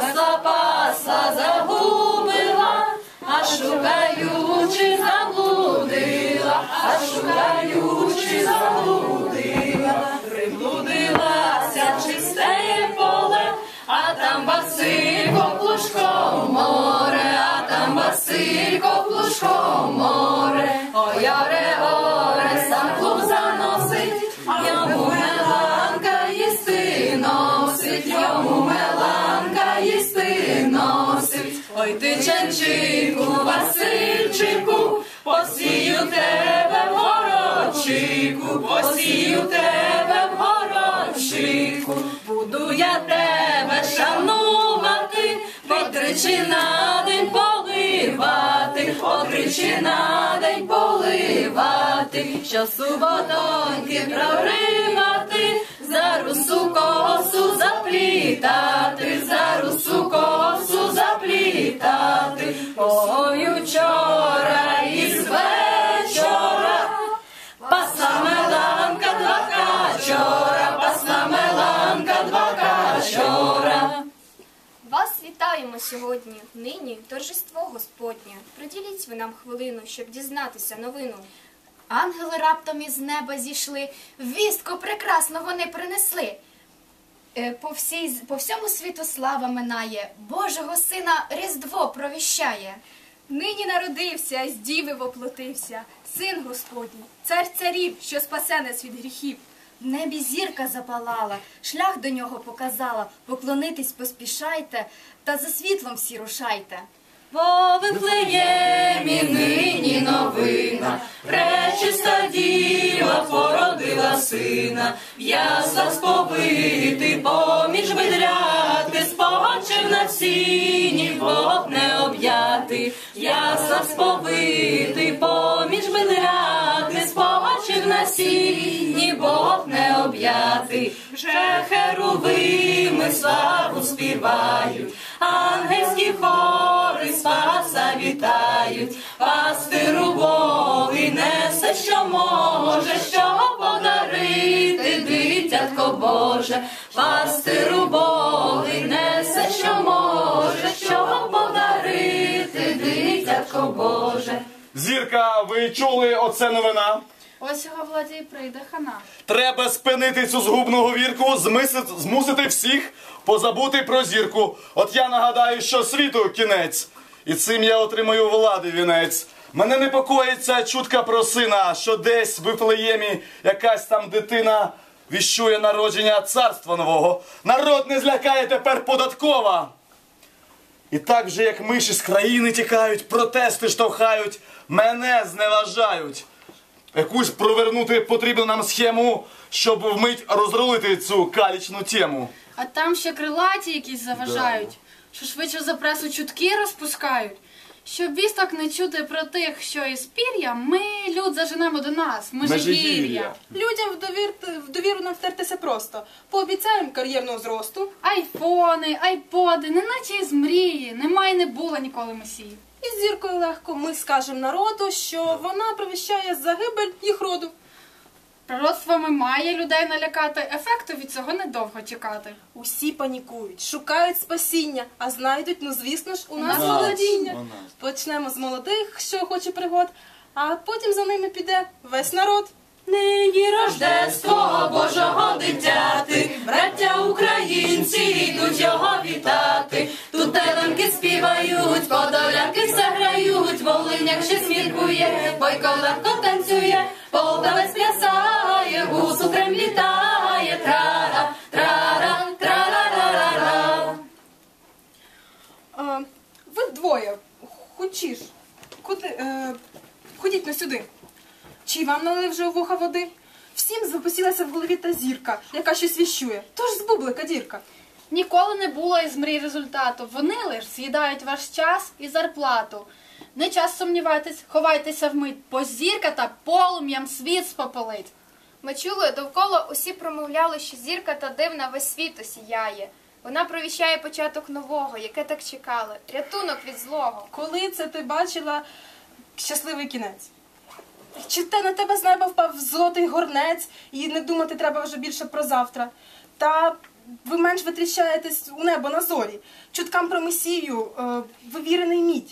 пасла, пасла, загубила, а шукаючи заблудила, а шукаючи заблудила, приблудилася чисте поле, а там Василько плужком море, а там Василько плужком море, ой, оре, оре, сам клуб заносить, йому меланка їсти носить, йому меланка. Ой ти ченчику, Васильчику, посію тебе в горочику, посію тебе в горочику, буду я тебе шанувати, потричі на день поливати, потричі на день поливати, що суботонки проривати, за русу косу заплітати, за русу косу заплітати, ой учора із вечора, вітаємо сьогодні. Нині торжество Господнє. Приділіть ви нам хвилину, щоб дізнатися новину. Ангели раптом із неба зійшли, вістку прекрасну вони принесли. Е, По, всій, по всьому світу слава минає, Божого сина Різдво провіщає. Нині народився, з діви воплотився, син Господній, цар царів, що спасе нас від гріхів. В небі зірка запалала, шлях до нього показала. Поклонитись поспішайте, та за світлом всі рушайте. По Вифлеємі нині новина, пречиста діва породила сина, в яслах сповитий поміж видряти, спочив на сіні, Бог не об'яти, в яслах сповитий поміж видряти, спочив на сіні, Бог не об'яти, вже херувими славу співають, ангельські хори спаса вітають, пастиру Богий несе, що може, що подарити, дитятко Боже, пастиру Богий несе, що може, що подарити, дитятко Боже. Зірка, ви чули оце новина? Ось його владі прийде хана. Треба спинити цю згубну говірку, змусити всіх позабути про зірку. От я нагадаю, що світу кінець, і цим я отримаю влади вінець. Мене непокоїть ця чутка про сина, що десь в Вифлеємі якась там дитина віщує народження царства нового. Народ не злякає тепер податкова. І так же, як миші з країни тікають, протести штовхають, мене зневажають. Якусь провернути потрібну нам схему, щоб вмить розрулити цю калічну тему. А там ще крилаті якісь заважають, що швидше за пресу чутки розпускають. Щоб вісток не чути про тих, що із пір'я, ми люд заженемо до нас. Межигір'я. Людям в, довір, в довіру нам втертися просто. Пообіцяємо кар'єрного зросту Айфони, айподи, неначе із мрії, немає не було ніколи месії. І з зіркою легко ми скажемо народу, що вона провіщає загибель їх роду. Пророцтвами має людей налякати, ефекту від цього недовго чекати. Усі панікують, шукають спасіння, а знайдуть, ну звісно ж, у нас нас. володіння. Нас. Почнемо з молодих, що хоче пригод, а потім за ними піде весь народ. Нині Рождество Божого дитяти, браття українці йдуть його вітати. Тут теленки співають, подолянки все грають, Волиняк ще сміркує, бойко легко танцює, полтавець Вже у вуха води? Всім запосілася в голові та зірка, яка щось віщує. Тож з бублика дірка. Ніколи не було із мрій результату. Вони лиш з'їдають ваш час і зарплату. Не час сумнівайтесь, ховайтеся вмить, бо зірка та полум'ям світ спопелить. Ми чули, довкола усі промовляли, що зірка та дивна весь світ осіяє. Вона провіщає початок нового, яке так чекали, рятунок від злого. Коли це ти бачила щасливий кінець? Чи те на тебе з неба впав золотий горнець, і не думати треба вже більше про завтра? Та ви менш витріщаєтесь у небо на зорі. Чуткам про Месію е, ви вірений мідь.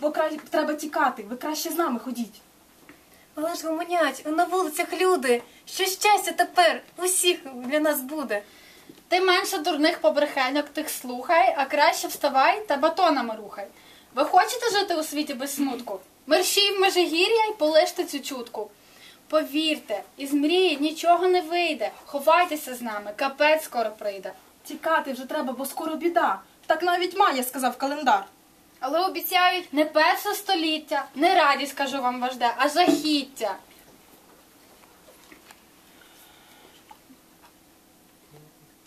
Бо треба тікати, ви краще з нами ходіть. Але ж гомонять, на вулицях люди. Що щастя тепер усіх для нас буде. Ти менше дурних побрехеньок тих слухай, а краще вставай та батонами рухай. Ви хочете жити у світі без смутку? Мерщій в межигір'я й полиште цю чутку. Повірте, із мрії нічого не вийде. Ховайтеся з нами, капець скоро прийде. Тікати вже треба, бо скоро біда. Так навіть Майя сказав календар. Але обіцяють, Не перше століття, не радість, кажу вам вожде, а жахіття.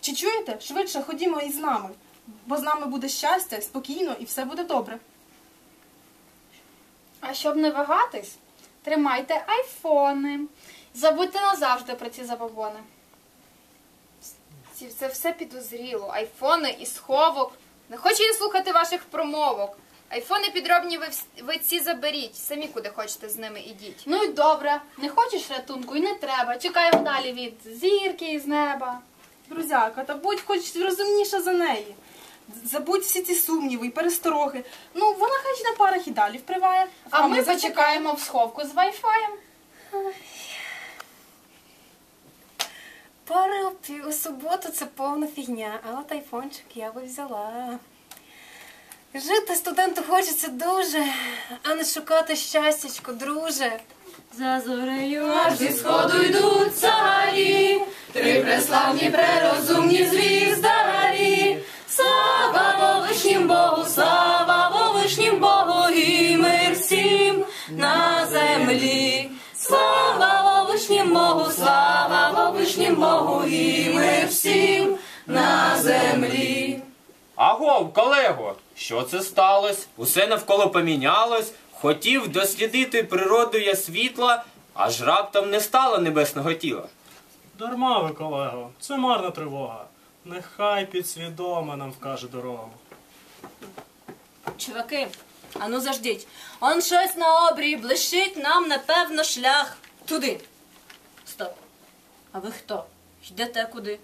Чи чуєте? Швидше ходімо із нами, бо з нами буде щастя, спокійно і все буде добре. А щоб не вагатись, тримайте айфони. Забудьте назавжди про ці забобони. ці- це все підозріло. Айфони і сховок. Не хочу я слухати ваших промовок. Айфони підробні ви, вс- ви ці заберіть. Самі куди хочете з ними ідіть. Ну й добре, не хочеш рятунку і не треба. Чекаємо далі від зірки із неба. Друзяка, та будь хоч розумніша за неї. Забудь всі ці сумніви і перестороги. Ну, вона хай на парах і далі вприває. А ми зачекаємо. почекаємо в сховку з вайфаєм. Пари у суботу це повна фігня, а от айфончик я би взяла. Жити студенту хочеться дуже, а не шукати щастячко, друже. За зорею аж Зі сходу йдуть царі, три преславні, прерозумні звіздарі. Слава Вовишнім Богу, слава Вовишнім Богу і мир всім на землі. Слава Вовишнім Богу, слава Вовишнім Богу і мир всім на землі. Агов, колего, що це сталося? Усе навколо помінялось. Хотів дослідити природу я світла, аж раптом не стало небесного тіла. Дарма ви, колего, це марна тривога. Нехай підсвідома нам вкаже дорогу. Чуваки, а ну заждіть. Он щось на обрії блищить нам, напевно, шлях туди. Стоп. А ви хто? Йдете куди?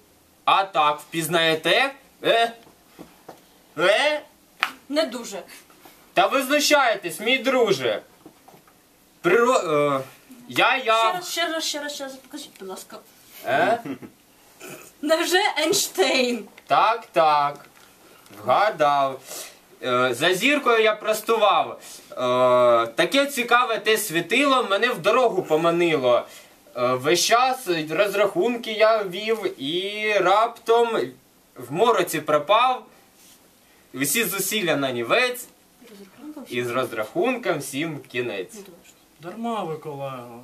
А так, впізнаєте? Е? Е? Не дуже. Та ви знущаєтесь, мій друже. Приро... Е, я Ще я. раз, ще раз, ще раз, ще раз, покажіть, будь ласка. Е? Невже Ейнштейн? Так, так. Вгадав. Е, за зіркою я простував. Е, таке цікаве те світило мене в дорогу поманило. Е, весь час розрахунки я вів і раптом в мороці пропав. Всі зусилля на нівець, і з розрахунком всім кінець. Дарма ви, колего.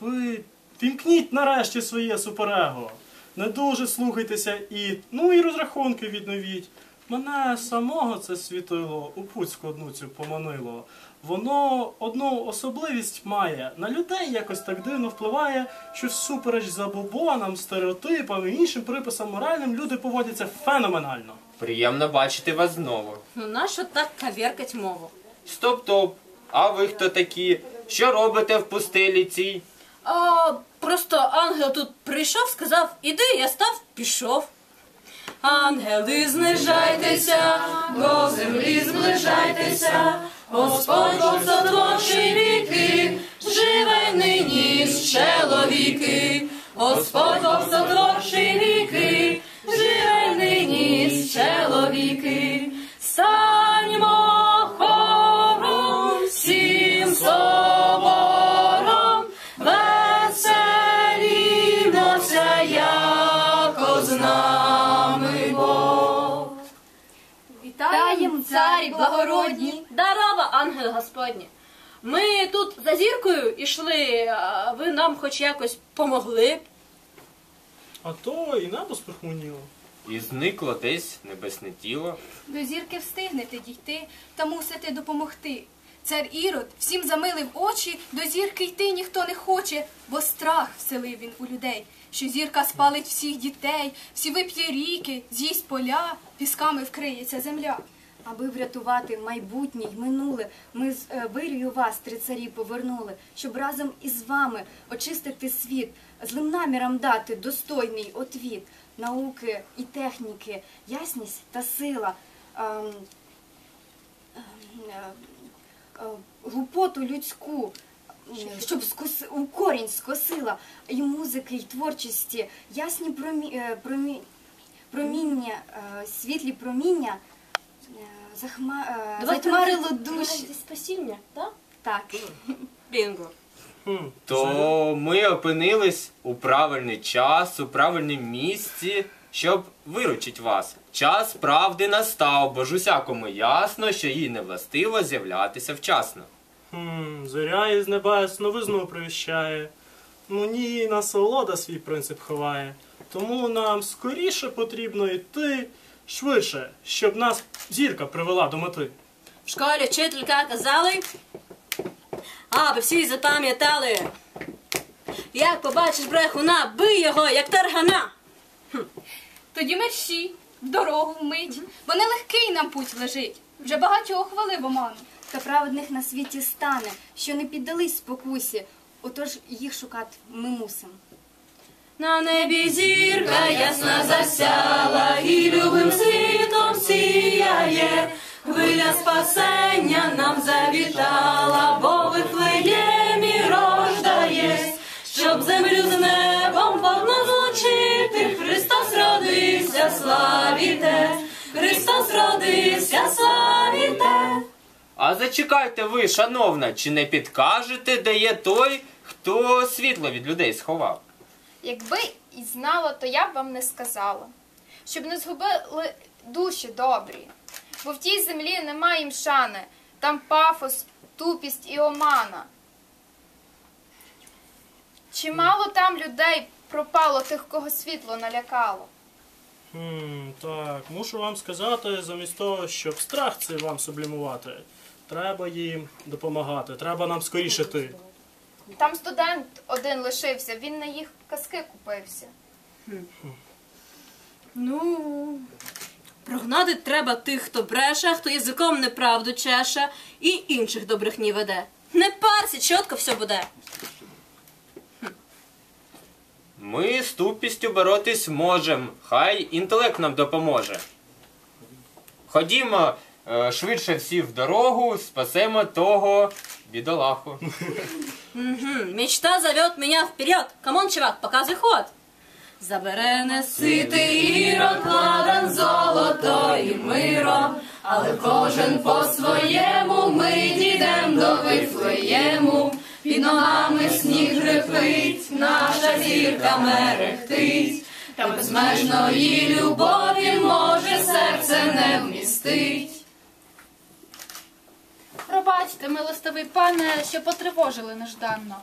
Ви вімкніть нарешті своє суперего. Не дуже слухайтеся і. Ну і розрахунки відновіть. Мене самого це світило у путь складну цю поманило. Воно одну особливість має. На людей якось так дивно впливає, що всупереч забобонам, стереотипам і іншим приписам моральним люди поводяться феноменально. Приємно бачити вас знову. Ну нащо так каверкать мову? Стоп-топ. А ви хто такі? Що робите в пустелі цій? А, просто ангел тут прийшов, сказав, іди, я став, пішов. Ангели, знижайтеся, до землі зближайтеся, Господь Бог сотворший віки, живе нині з чоловіки, Господь Бог сотворший віки, живе нині з чоловіки, станьмо хором, всім собором, царі благородні. Дарова, ангел Господні. Ми тут за зіркою ішли, а ви нам хоч якось помогли. А то і небо спохмуніло. І зникло десь небесне тіло. До зірки встигнете дійти та мусите допомогти. Цар Ірод всім замилив очі, до зірки йти ніхто не хоче, бо страх вселив він у людей, що зірка спалить всіх дітей, всі вип'є ріки, з'їсть поля, пісками вкриється земля. Аби врятувати майбутнє й минуле, ми з е, вирію вас, три царі, повернули, щоб разом із вами очистити світ, злим намірам дати достойний отвіт, науки і техніки, ясність та сила. ем, ем, е, е, глупоту людську, щоб у корінь скосила і музики, і творчості, ясні промі... промі... проміння, світлі проміння захма... е, затьмарило душі. спасіння, так? Так. Бінго. Хм, То ми опинились у правильний час, у правильному місці, щоб виручить вас. Час правди настав, бо ж усякому ясно, що їй не властиво з'являтися вчасно. Хм, зоря із небес новизну привіщає. Ну ні, насолода свій принцип ховає. Тому нам скоріше потрібно йти швидше, щоб нас зірка привела до мети. В школі вчителька казали, аби всі запам'ятали. Як побачиш брехуна, бий його, як таргана. Тоді мерщі, в дорогу вмить, бо нелегкий нам путь лежить. Вже багатьох хвалив оману. Та праведних на світі стане, що не піддались спокусі, отож їх шукати ми мусимо. На небі зірка ясна засяла і любим світом сіяє. Хвиля спасення нам завітала, бо Вифлеємі рождає, щоб землю з небом повно злучити. Христос родився, славіте, Христос родився, славіте. А зачекайте ви, шановна, чи не підкажете, де є той, хто світло від людей сховав? Якби і знала, то я б вам не сказала. Щоб не згубили душі добрі. Бо в тій землі немає їм шани, там пафос, тупість і омана. Чимало там людей пропало тих, кого світло налякало. Хм, так, мушу вам сказати, замість того, щоб страх цей вам сублімувати, треба їм допомагати, треба нам скоріше йти. Там студент один лишився, він на їх казки купився. Ну, прогнати треба тих, хто бреше, хто язиком неправду чеше і інших до брехні веде. Не парся, чітко все буде. Ми з тупістю боротись можем, хай інтелект нам допоможе. Ходімо е, швидше всі в дорогу, спасемо того бідолаху. Мечта зовет меня вперед. Камон, чувак, показуй ход. Забере неситий ірод, ладан золото і миро, але кожен по-своєму ми дійдем до Вифлеєму. Під ногами сніг грифить, наша зірка мерехтить, та безмежної любові може серце не вмістить. Пробачте, милостивий пане, що потривожили нежданно.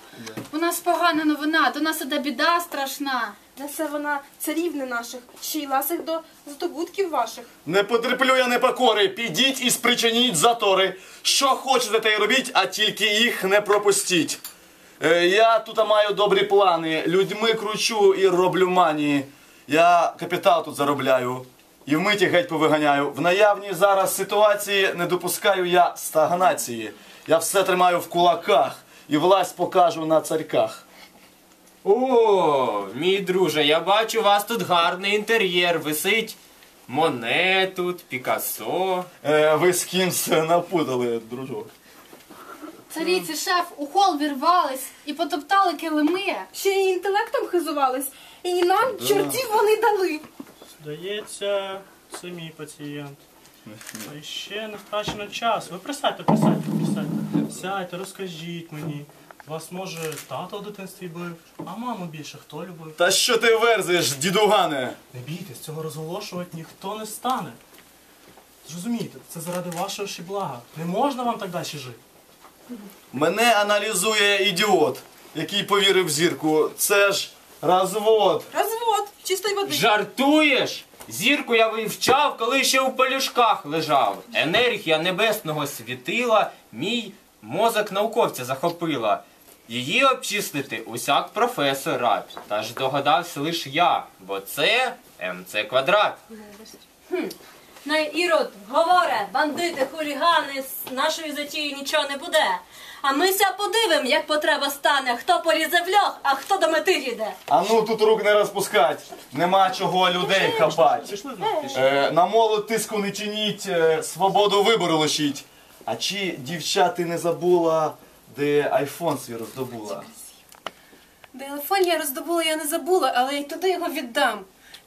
У нас погана новина, до нас іде біда страшна. Несе вона царівни наших, ще й ласих до здобутків ваших. Не потерплю я непокори, підіть і спричиніть затори. Що хочете, те й робіть, а тільки їх не пропустіть. Е, я тут маю добрі плани, людьми кручу і роблю манії. Я капітал тут заробляю і вмиті геть повиганяю. В наявній зараз ситуації не допускаю я стагнації. Я все тримаю в кулаках і власть покажу на царьках. О, мій друже, я бачу, у вас тут гарний інтер'єр. Висить Моне тут, Пікассо. Е, ви з кимсь напутали, дружок. Царіці шеф у хол вірвались і потоптали килими. Ще й інтелектом хизувались, і нам чортів вони дали. Здається, це мій пацієнт. А ще не втрачено час. Ви присядьте, присядьте, присядьте. Сядьте, розкажіть мені. Вас, може, тато в дитинстві бив, а маму більше хто любив? Та що ти верзиш, дідугане? Не бійтесь, цього розголошувати ніхто не стане. Зрозумійте, це заради вашого і блага. Не можна вам так далі жити. Мене аналізує ідіот, який повірив в зірку. Це ж розвод. Розвод чистої води. Жартуєш? Зірку я вивчав, коли ще у пелюшках лежав. Енергія небесного світила, мій мозок науковця захопила. Її обчислити усяк професор рад. Та ж догадався лиш я, бо це МЦ квадрат. На ірод говоре, бандити, хулігани, з нашої затії нічого не буде. А ми ся подивим, як потреба стане, хто полізе в льох, а хто до мети йде. А ну тут рук не розпускать. Нема чого людей хапать. Е, на молод тиску не чиніть, е, свободу вибору лишіть. А чи дівча ти не забула, де айфон свій роздобула? Телефон я роздобула, я не забула, але й туди його віддам.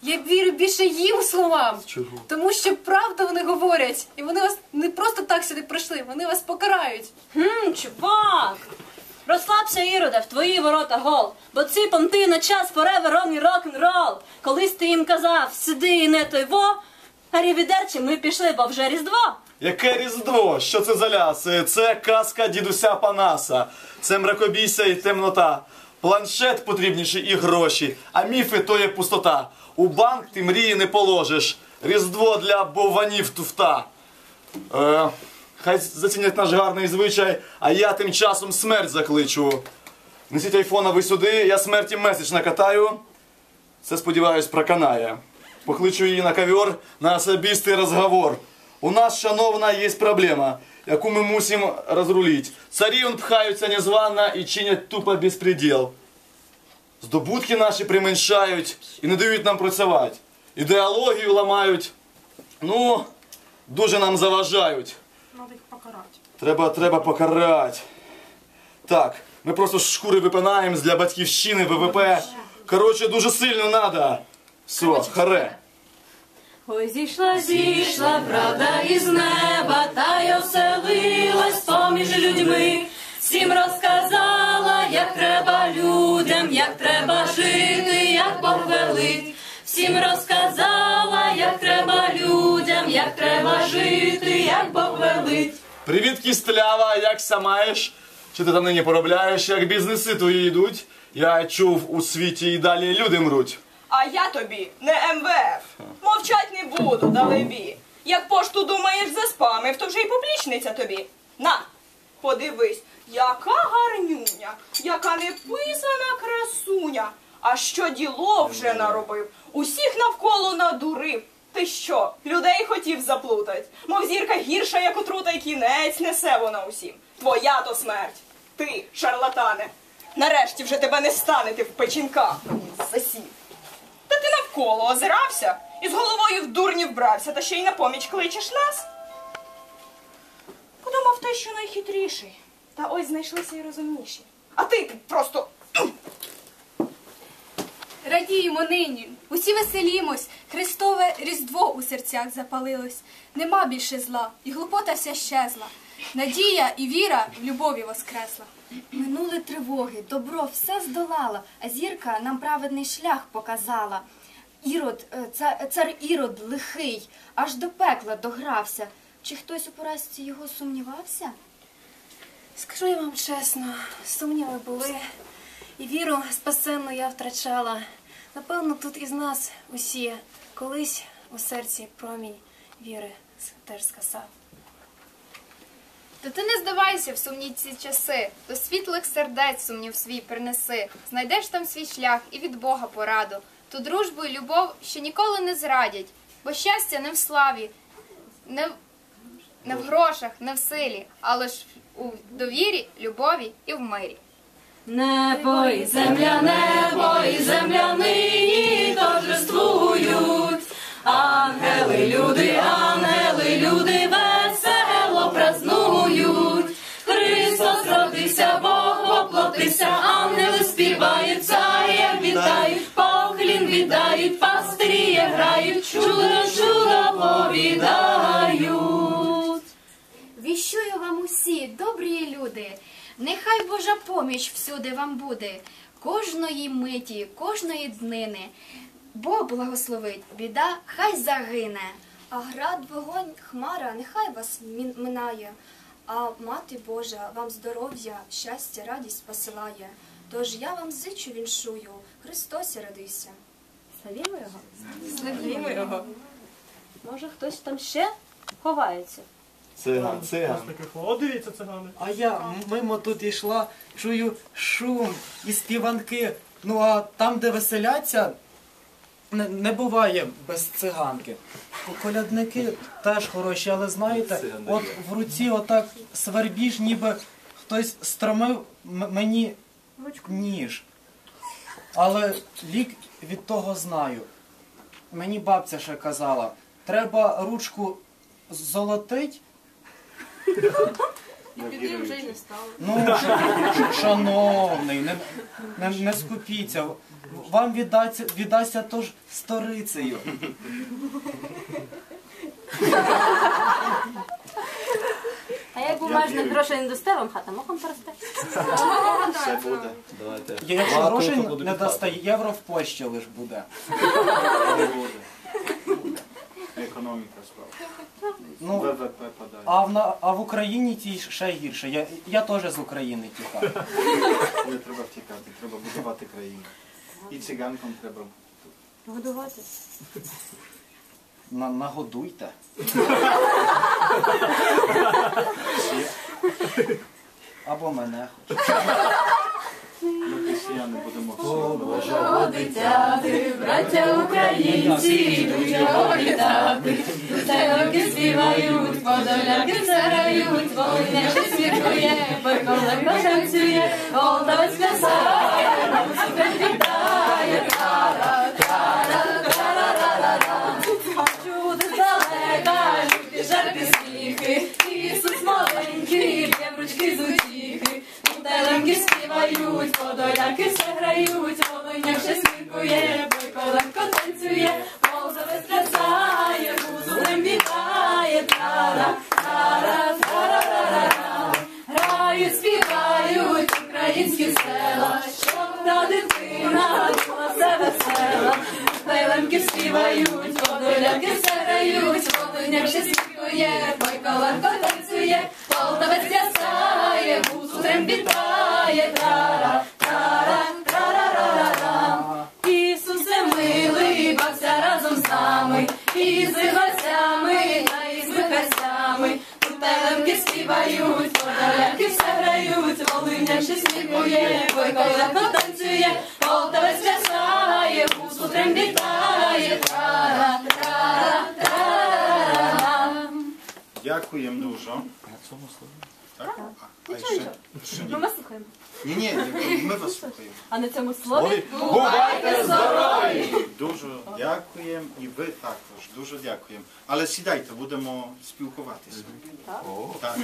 Я вірю більше їм словам. Чого? Тому що правду вони говорять. І вони вас не просто так сюди прийшли, вони вас покарають. Хм, чувак! Розслабся, Іроде, в твої ворота гол, бо ці понти на час forever on і рок-н-рол. Колись ти їм казав, сиди і не той во, а рівідерчі ми пішли, бо вже різдво. Яке різдво? Що це за ляси? Це казка дідуся Панаса. Це мракобійся і темнота. Планшет потрібніший і гроші, а міфи то є пустота. У банк ти мрії не положиш. Різдво для бованів туфта. Е, хай зацінять наш гарний звичай, а я тим часом смерть закличу. Несіть айфона ви сюди, я смерті меседж накатаю. Це, сподіваюсь, проканає. Покличу її на ковер на особистий розговор. У нас, шановна, є проблема, яку ми мусимо розрулити. Царі пхаються незвано і чинять тупо безпреділ. Здобутки наші применшають і не дають нам працювати. Ідеологію ламають. Ну, дуже нам заважають. Надо їх покарати. Треба, треба покарати. Так, ми просто шкури випинаємо для батьківщини, ВВП. Коротше, дуже сильно надо. Все, харе. Ой, зійшла, зійшла, правда із неба, та й оселилась поміж людьми. Всім розказала, як треба людям, як треба жити, як Бог велить. Всім розказала, як треба людям, як треба жити, як Бог велить. Привіт, кістлява, як ся маєш? Чи ти там нині поробляєш, як бізнеси твої йдуть? Я чув, у світі і далі люди мруть. А я тобі не МВФ. Мовчать не буду, далебі. Як пошту думаєш за заспамив, то вже й поплічниця тобі. На, подивись, яка гарнюня, яка неписана красуня. А що діло вже наробив? Усіх навколо надурив. Ти що, людей хотів заплутать? Мов зірка гірша, як отрута й кінець несе вона усім. Твоя то смерть. Ти, шарлатане. Нарешті вже тебе не стане ти в печінках. Засів. Та ти навколо озирався і з головою в дурні вбрався, та ще й на поміч кличеш нас. Подумав те, що найхитріший. Та ось знайшлися й розумніші. А ти просто. Радіємо нині, усі веселімось, Христове Різдво у серцях запалилось. Нема більше зла, і глупота вся щезла. Надія і віра в любові воскресла. Минули тривоги, добро все здолало, а зірка нам праведний шлях показала. Ірод, е, цар Ірод лихий, аж до пекла догрався. Чи хтось у поразці його сумнівався? Скажу я вам чесно, сумніви були, і віру спасенну я втрачала. Напевно, тут із нас усі колись у серці промінь віри теж скасав. Та ти не здавайся в сумні ці часи, до світлих сердець сумнів свій принеси. Знайдеш там свій шлях і від Бога пораду. Ту дружбу і любов, що ніколи не зрадять, бо щастя не в славі, не в, не в грошах, не в силі, але ж у довірі, любові і в мирі. Небо і земля, небо і земля нині торжествують. Ангели, люди, ангели, люди весело празнують. Христос родився, Бог воплотився, ангели співають, царя вітають, поклін віддають, пастирі грають, чудо, чудо повідають. Нехай Божа поміч всюди вам буде, кожної миті, кожної днини. Бог благословить, біда хай загине. А град, вогонь, хмара, нехай вас минає, а мати Божа вам здоров'я, щастя, радість посилає. Тож я вам зичу віншую, Христос родився. Славімо його. Славімо його. Може, хтось там ще ховається. Циган, циган. О, дивіться, цигани. А я мимо тут йшла, чую шум і співанки. Ну а там, де веселяться, не, не буває без циганки. Колядники теж хороші, але знаєте, от в руці отак свербіж, ніби хтось стромив мені ніж. Але лік від того знаю. Мені бабця ще казала, треба ручку золотить. І біди вже й не стало. Ну, шановний, не, не, не скупіться. Вам віддасться тож сторицею. А як бумажних грошей не дасте, вам хата мохом поросте. Все буде. Давайте. Якщо Багато грошей хто буде не писати. дасте, євро в Польщі лиш буде. Економіка справа. Ну, ВВП падає. а в, на- а в Україні тій ще гірше. Я, я теж з України тікав. Не треба втікати, треба будувати країну. І циганкам треба. Годувати. На, нагодуйте. Або мене хоч. Християни будемо О, дитяти, браття українці, йдуть його вітати. Селоки співають, подоляки царають, волиняши сміркує, Бойколенко танцює, Полтавець плясає, Ну, ми слухаємо. Ні, ні, ми вас слухаємо. А на цьому слові бувайте здорові! Дуже дякуємо і ви також. Дуже дякуємо. Але сідайте, будемо спілкуватися. Так.